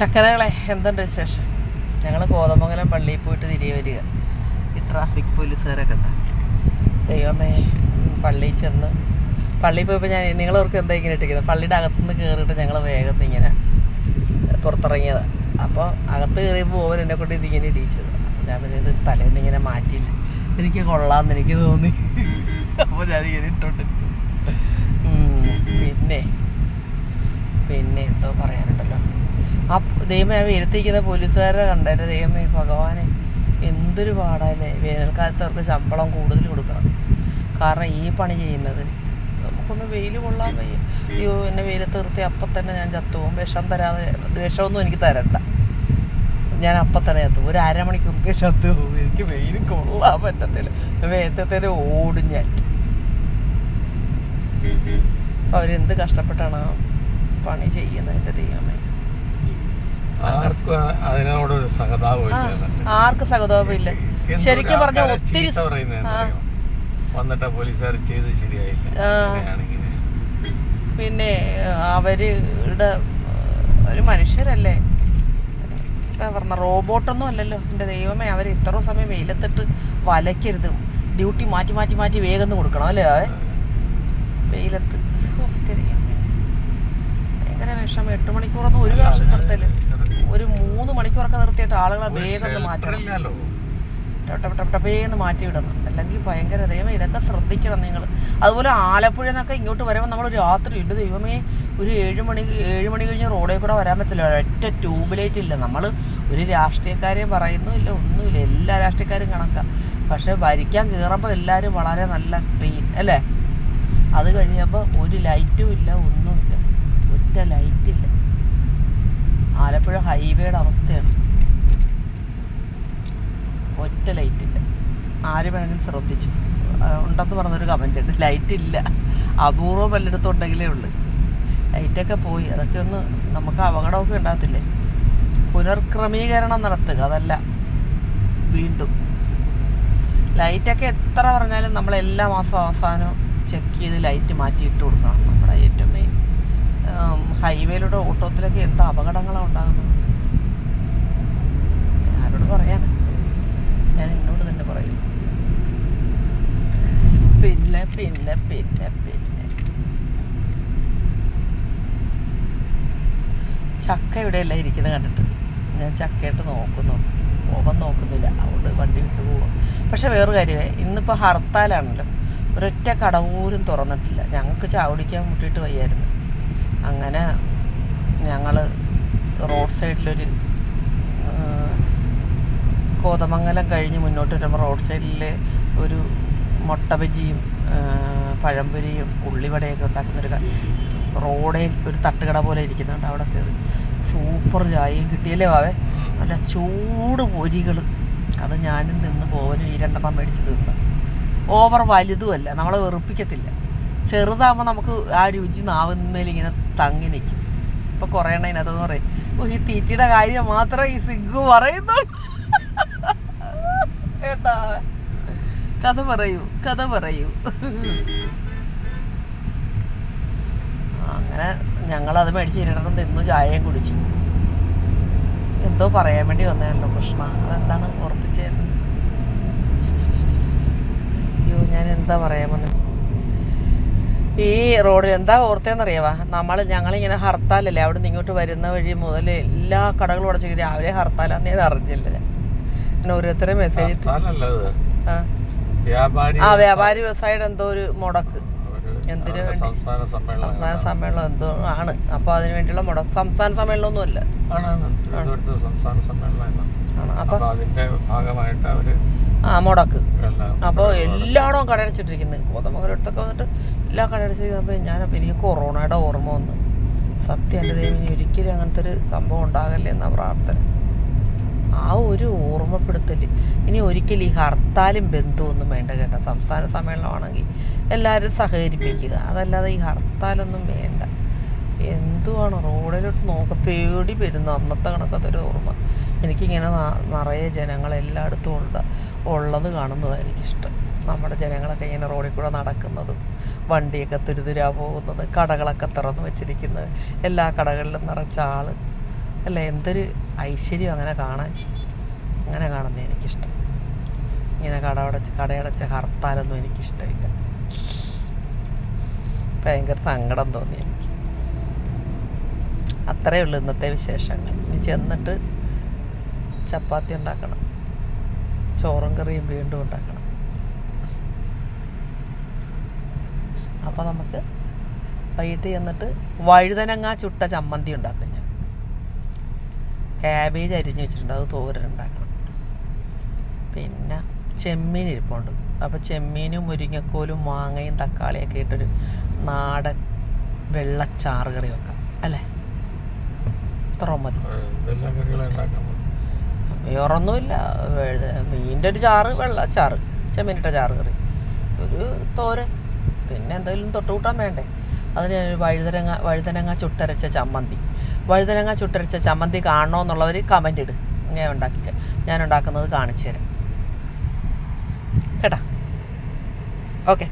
ചക്കരകളെ എന്തുണ്ട് വിശേഷം? ഞങ്ങൾ കോതമംഗലം പള്ളിയിൽ പോയിട്ട് തിരികെ വരിക. ഈ ട്രാഫിക് പോലീസുകാരൊക്കെ ഉണ്ട് ദൈവമേ പള്ളിയിൽ ചെന്ന്. പള്ളിയിൽ പോയപ്പോൾ ഞാൻ നിങ്ങളവർക്ക് എന്താ ഇങ്ങനെ ഇട്ടിരിക്കുന്നത്? പള്ളിയുടെ അകത്തുനിന്ന് കയറിയിട്ട് ഞങ്ങൾ വേഗത്തിൽ ഇങ്ങനെ പുറത്തിറങ്ങിയത്. അപ്പോൾ അകത്ത് കയറിയപ്പോൾ ഓവൻ എന്നെ കൊണ്ട് ഇതിങ്ങനെ ഇടിച്ചത്. ഞാൻ പിന്നെ ഇത് തലേന്ന് ഇങ്ങനെ മാറ്റിയില്ല. എനിക്ക് കൊള്ളാമെന്ന് എനിക്ക് തോന്നി. അപ്പോൾ ഞാനിങ്ങനെ ഇട്ടുണ്ട്. പിന്നെ പിന്നെ എന്തോ പറയാനുണ്ടല്ലോ. ആ ദൈവമേ ആ വെരുത്തിക്കുന്ന പോലീസുകാരെ കണ്ടേരെ ദൈവമേ ഭഗവാനെ എന്തൊരു പാടല്ലേ? വേനൽക്കാലത്ത് അവർക്ക് ശമ്പളം കൂടുതൽ കൊടുക്കണം. കാരണം ഈ പണി ചെയ്യുന്നതിന് നമുക്കൊന്ന് വെയിൽ കൊള്ളാൻ വയ്യ. അയ്യോ എന്നെ വെയിലത്ത് നിർത്തി അപ്പം തന്നെ ഞാൻ ചത്തുപോകും. വിഷം തരാതെ വിഷമൊന്നും എനിക്ക് തരണ്ട. ഞാൻ അപ്പം തന്നെ ചത്തു ഒരു അരമണിക്കൂർക്ക് ചത്തു എനിക്ക് വെയിൽ കൊള്ളാൻ പറ്റത്തില്ല. വേത്തത്തിന് ഓടും ഞാൻ. അവരെന്ത് കഷ്ടപ്പെട്ടാണ് പണി ചെയ്യുന്നത് എന്റെ ദൈവമേ. ആർക്കും അതിനോടൊരു സഹതാപം ആ, ഇല്ല എന്നിട്ട്. ആർക്ക് സഹതാപമില്ല ശരിക്കും പറഞ്ഞ ഒത്തിരി? വന്നിട്ട് പോലീസുകാർ ചെയ്ത് ശരിയായില്ല. പിന്നെ അവരുടെ ഒരു മനുഷ്യരല്ലേ? എന്താ പറഞ്ഞ റോബോട്ടൊന്നും അല്ലല്ലോ. എന്റെ ദൈവമേ അവർ ഇത്ര സമയം വെയിലത്തിട്ട് വലയ്ക്കരുത്. ഡ്യൂട്ടി മാറ്റി മാറ്റി മാറ്റി വേഗം കൊടുക്കണം അല്ലേ? വെയിലത്ത്. എന്റെ ദൈവമേ. ഭയങ്കര വിഷമം എട്ട് മണിക്കൂറൊന്നും ഒരു വർഷം നിർത്തൽ ഒരു മൂന്ന് മണിക്കൂറൊക്കെ നിർത്തിയിട്ട് ആളുകളെ വേഗം മാറ്റണം. ടപ്പേന്ന് മാറ്റി വിടണം. അല്ലെങ്കിൽ ഭയങ്കര ദൈവം ഇതൊക്കെ ശ്രദ്ധിക്കണം നിങ്ങൾ. അതുപോലെ ആലപ്പുഴ നിന്നൊക്കെ ഇങ്ങോട്ട് വരുമ്പോൾ നമ്മൾ രാത്രി ഇട്ട് ദൈവമേ ഒരു ഏഴ് മണി ഏഴ് മണി കഴിഞ്ഞ് റോഡിൽ കൂടെ വരാൻ പറ്റില്ല. ഒറ്റ ട്യൂബ് ലൈറ്റ് ഇല്ല. നമ്മൾ ഒരു രാഷ്ട്രീയക്കാരെ പറയുന്നുമില്ല ഒന്നുമില്ല. എല്ലാ രാഷ്ട്രീയക്കാരും കണക്കാം. പക്ഷേ ഭരിക്കാൻ കയറുമ്പോൾ എല്ലാവരും വളരെ നല്ല ക്ലീൻ അല്ലേ? അത് കഴിയുമ്പോൾ ഒരു ലൈറ്റും ഇല്ല ഒന്നുമില്ല. ഒറ്റ ലൈറ്റില്ല ആലപ്പുഴ ഹൈവേയുടെ അവസ്ഥയാണ്. ഒറ്റ ലൈറ്റില്ല ആര് വേണമെങ്കിലും ശ്രദ്ധിച്ചു. ഉണ്ടെന്ന് പറഞ്ഞൊരു കമന്റ് ഉണ്ട്. ലൈറ്റ് ഇല്ല. അപൂർവം വല്ലയിടത്തുണ്ടെങ്കിലേ ഉള്ളൂ. ലൈറ്റൊക്കെ പോയി. അതൊക്കെ ഒന്ന് നമുക്ക് അപകടമൊക്കെ ഉണ്ടാകത്തില്ലേ? പുനർക്രമീകരണം നടത്തുക. അതല്ല. വീണ്ടും. ലൈറ്റൊക്കെ എത്ര പറഞ്ഞാലും നമ്മൾ എല്ലാ മാസം അവസാനവും ചെക്ക് ചെയ്ത് ലൈറ്റ് മാറ്റിയിട്ട് കൊടുക്കണം. നമ്മുടെ ഏറ്റവും മെയിൻ ഹൈവേയിലൂടെ ഓട്ടോത്തിലൊക്കെ എന്ത് അപകടങ്ങളാണ് ഉണ്ടാകുന്നത്. ആരോട് പറയാൻ ഞാൻ എന്നോട് തന്നെ പറയും. പിന്നെ പിന്നെ പിന്നെ പിന്നെ. ചക്ക ഇവിടെയല്ല ഇരിക്കുന്നത് കണ്ടിട്ട്. ഞാൻ ചക്കയായിട്ട് നോക്കുന്നു. പോകാൻ നോക്കുന്നില്ല. അതുകൊണ്ട് വണ്ടി വിട്ടു പോവാം. പക്ഷെ വേറൊരു കാര്യമേ ഇന്നിപ്പോൾ ഹർത്താലാണല്ലോ. ഒരൊറ്റ കടവൂരും തുറന്നിട്ടില്ല. ഞങ്ങൾക്ക് ചാവടിക്കാൻ മുട്ടിയിട്ട് വയ്യായിരുന്നു. അങ്ങനെ ഞങ്ങൾ റോഡ് സൈഡിലൊരു കോതമംഗലം കഴിഞ്ഞ് മുന്നോട്ട് വരുമ്പോൾ റോഡ് സൈഡിൽ ഒരു മുട്ട ബജിയും പഴംപൊരിയും ഉള്ളിവടയൊക്കെ ഉണ്ടാക്കുന്നൊരു റോഡേ ഒരു തട്ടുകട പോലെ ഇരിക്കുന്നുണ്ട് അവിടെ കയറി. സൂപ്പർ ചായയും കിട്ടിയല്ലേ വാവേ? നല്ല ചൂട് പൊരികൾ അത് ഞാനും നിന്ന് പോവനും ഈ രണ്ടെണ്ണം മേടിച്ച് തിന്ന്. ഓവർ വലുതുമല്ല. നമ്മളെ വെറുപ്പിക്കത്തില്ല. ചെറുതാകുമ്പോൾ നമുക്ക് ആ രുചി നാവുന്നതിലിങ്ങനെ തങ്ങി നിൽക്കും ഇപ്പൊ കുറേ എണ്ണ ഇതിനകത്തെന്ന് പറയും ഓ ഈ തീറ്റിയുടെ കാര്യം മാത്രം ഈ സിഗ്ഗു പറയുന്നുള്ളൂ കേട്ടാ? കഥ പറയൂ കഥ പറയൂ. അങ്ങനെ ഞങ്ങളത് മേടിച്ച് ഇരിടണം തിന്നു ചായയും കുടിച്ചു. എന്തോ പറയാൻ വേണ്ടി വന്നതാണല്ലോ കൃഷ്ണ. അതെന്താണ് ഉറപ്പിച്ചത്? അയ്യോ ഞാൻ എന്താ പറയാൻ വന്നത് ഈ റോഡിൽ എന്താ ഓർത്തേന്നറിയാവാ? നമ്മൾ ഞങ്ങളിങ്ങനെ ഹർത്താലല്ലേ അവിടെ നിന്ന് ഇങ്ങോട്ട് വരുന്ന വഴി മുതൽ എല്ലാ കടകളും അടച്ചു രാവിലെ ഹർത്താലാന്നേ അറിഞ്ഞില്ല ഞാൻ. ഓരോരുത്തരെ മെസ്സേജ് ആ. വ്യാപാരി വ്യവസായിയുടെ എന്തോ ഒരു മുടക്ക്. എന്തിനു വേണ്ടി? സംസ്ഥാന സമ്മേളനം എന്തോ ആണ്. അപ്പോൾ അതിനു വേണ്ടിയുള്ള മുടക്ക് സംസ്ഥാന സമ്മേളനമൊന്നും അല്ല. ആണ് അപ്പോൾ അതിന്റെ ഭാഗമായിട്ട് അവർ ആ മുടക്ക് അപ്പോൾ എല്ലായിടവും കടയടച്ചിട്ടിരിക്കുന്നത് കോതമംഗലത്തൊക്കെ വന്നിട്ട് എല്ലാ കടയടച്ചിരിക്കുന്നപ്പോൾ ഞാൻ എനിക്ക് കൊറോണയുടെ ഓർമ്മ വന്നു. സത്യം എന്റെ ദൈവം ഇനി ഒരിക്കലും അങ്ങനത്തെ ഒരു സംഭവം ഉണ്ടാകല്ലേ എന്നാ പ്രാർത്ഥന. ആ ഒരു ഓർമ്മപ്പെടുത്തൽ ഇനി ഒരിക്കലും ഈ ഹർത്താലും ബന്ധുവൊന്നും വേണ്ട കേട്ടോ. സംസ്ഥാന സമ്മേളനമാണെങ്കിൽ എല്ലാവരും സഹകരിപ്പിക്കുക. അതല്ലാതെ ഈ ഹർത്താലൊന്നും വേണ്ട. എന്തുവാണ് റോഡിലോട്ട് നോക്ക. പേടി വരുന്നു. അന്നത്തെ കണക്കത്തെ ഒരു ഓർമ്മ. എനിക്കിങ്ങനെ നിറയെ ജനങ്ങൾ എല്ലായിടത്തും ഉള്ള ഉള്ളത് കാണുന്നതാണ് എനിക്കിഷ്ടം. നമ്മുടെ ജനങ്ങളൊക്കെ ഇങ്ങനെ റോഡിൽ കൂടെ നടക്കുന്നതും വണ്ടിയൊക്കെ തുരുതുരാ പോകുന്നത് കടകളൊക്കെ തുറന്നു വെച്ചിരിക്കുന്നത് എല്ലാ കടകളിലും നിറച്ച ആൾ അല്ല എന്തൊരു ഐശ്വര്യം അങ്ങനെ കാണാൻ. അങ്ങനെ കാണുന്നത് എനിക്കിഷ്ടം. ഇങ്ങനെ കടയടച്ച് കടയടച്ച ഹർത്താലൊന്നും എനിക്കിഷ്ടമില്ല. ഭയങ്കര സങ്കടം തോന്നി എനിക്ക്. അത്രയേ ഉള്ളൂ ഇന്നത്തെ വിശേഷങ്ങൾ. ഇനി ചെന്നിട്ട് ചപ്പാത്തി ഉണ്ടാക്കണം. ചോറും കറിയും വീണ്ടും ഉണ്ടാക്കണം. അപ്പോൾ നമുക്ക് വൈകിട്ട് ചെന്നിട്ട് വഴുതനങ്ങ ചുട്ട ചമ്മന്തി ഉണ്ടാക്കും ഞാൻ. ക്യാബേജ് അരിഞ്ഞ് വെച്ചിട്ടുണ്ട് അത് തോരൻ ഉണ്ടാക്കണം. പിന്നെ ചെമ്മീൻ ഇരിപ്പുണ്ട്. അപ്പോൾ ചെമ്മീനും മുരിങ്ങക്കോലും മാങ്ങയും തക്കാളിയൊക്കെ ഇട്ടൊരു നാടൻ വെള്ളച്ചാറ് കറി വെക്കാം. അല്ലേ? ഇത്ര മതി. വേറൊന്നുമില്ല. മീനിന്റെ ഒരു ചാറ് വെള്ള ചാറ് ചെമ്മീനിട്ട ചാറ് കറി. ഒരു തോരൻ. പിന്നെ എന്തെങ്കിലും തൊട്ടുകൂട്ടാൻ വേണ്ടേ? അതിന് വഴുതനങ്ങ വഴുതനങ്ങ ചുട്ടരച്ച ചമ്മന്തി. വഴുതനങ്ങ ചുട്ടരച്ച ചമ്മന്തി കാണണമെന്നുള്ളവർ കമന്റ് ഇട്. ഞാൻ ഉണ്ടാക്കി ഞാൻ ഉണ്ടാക്കുന്നത് കാണിച്ചു തരാം. കേട്ടാ? ഓക്കെ